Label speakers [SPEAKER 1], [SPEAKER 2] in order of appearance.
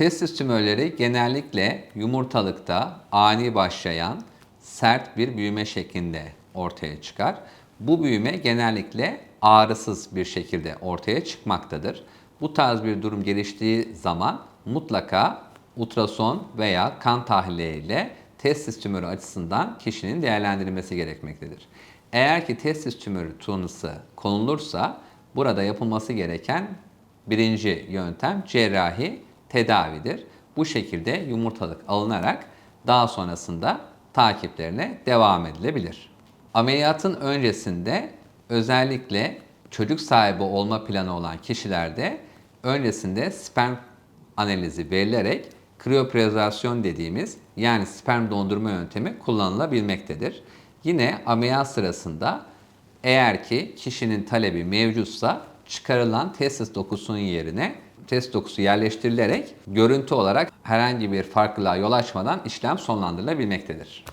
[SPEAKER 1] Testis tümörleri genellikle yumurtalıkta ani başlayan sert bir büyüme şeklinde ortaya çıkar. Bu büyüme genellikle ağrısız bir şekilde ortaya çıkmaktadır. Bu tarz bir durum geliştiği zaman mutlaka ultrason veya kan tahlilleriyle testis tümörü açısından kişinin değerlendirilmesi gerekmektedir. Eğer ki testis tümörü tanısı konulursa burada yapılması gereken birinci yöntem cerrahi tedavidir. Bu şekilde yumurtalık alınarak daha sonrasında takiplerine devam edilebilir. Ameliyatın öncesinde özellikle çocuk sahibi olma planı olan kişilerde öncesinde sperm analizi verilerek kriyopreservasyon dediğimiz yani sperm dondurma yöntemi kullanılabilmektedir. Yine ameliyat sırasında eğer ki kişinin talebi mevcutsa çıkarılan testis dokusunun yerine testis dokusu yerleştirilerek görüntü olarak herhangi bir farklılığa yol açmadan işlem sonlandırılabilmektedir.